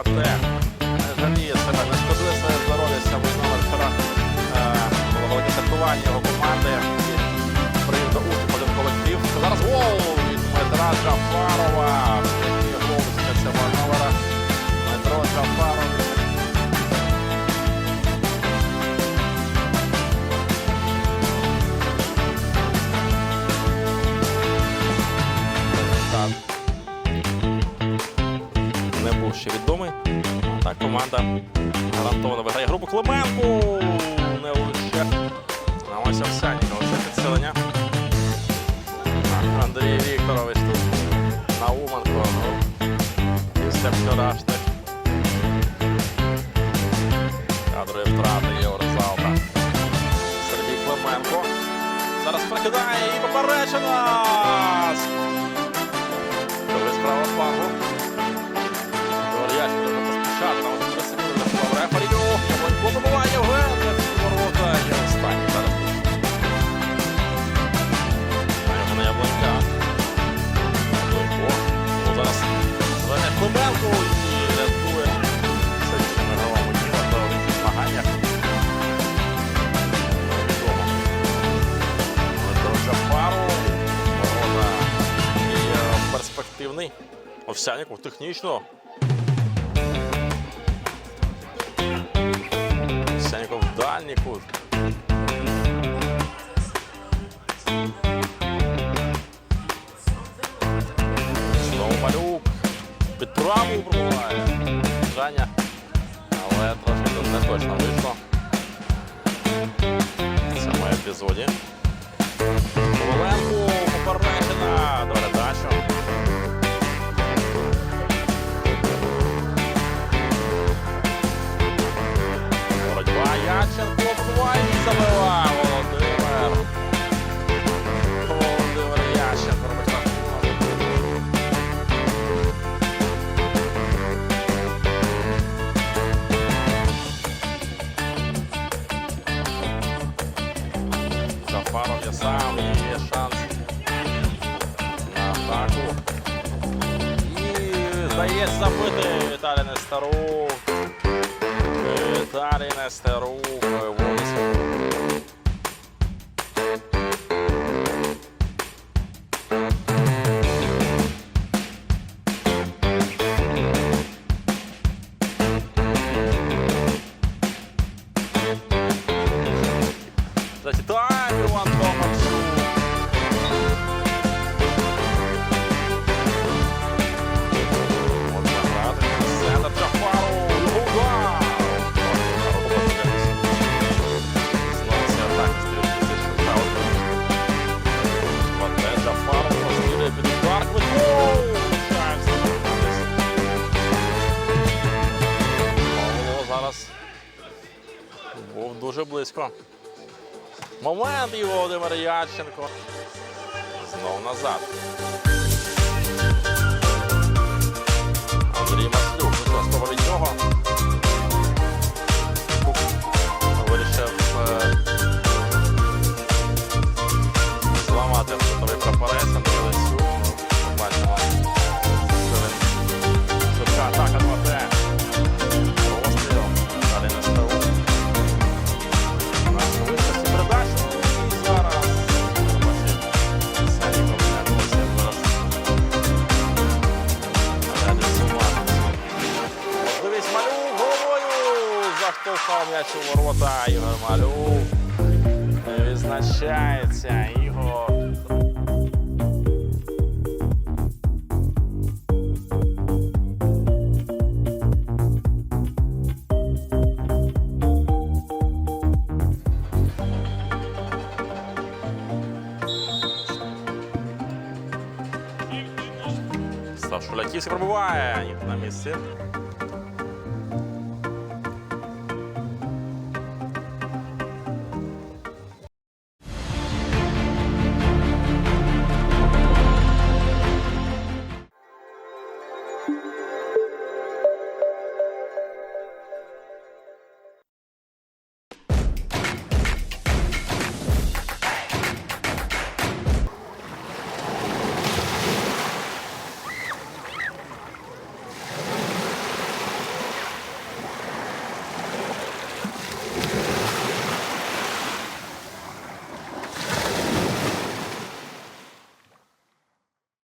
АТ не жаліє себе, не шкодує своє здоров'я сьомий номер вчора благодні атакування його команди. Привів до успіху один колектив. Зараз гол від Дмитра Джафарова. Так, команда гарантовано виграє групу Клименко. Не лише. А ось Овсянікова. Це підсилення. Андрій Вікторович тут. Науменко. Після вчорашніх. Кадрові втрати Єврозалта. Сергій Клименко. Зараз прокидає і попереджена. Коли справа флангу. Забуває Євген, ворота. І зараз. Маємо на Яблонька. Ну, зараз Женя Клименко і рятує. На голову діла до великих змаганнях. Невідомо. Дмитро Джафару. Ворота. І перспективний. Овсяніков технічно. дальній кут. Знову малюк. Під праву пробуває. Жаня. Але трошки тут не точно вийшло. В цьому епізоді. Зафаров є шанс на атаку. І здається Віталій Нестерук. Віталій Нестерук виводить. Був дуже близько. Момент і Володимир Яченко. Знов назад. Андрій Маслюк м'яч у ворота. Ігор Малюк. Відзначається Ігор. Став Шуляківський пробиває. Ніхто на місці.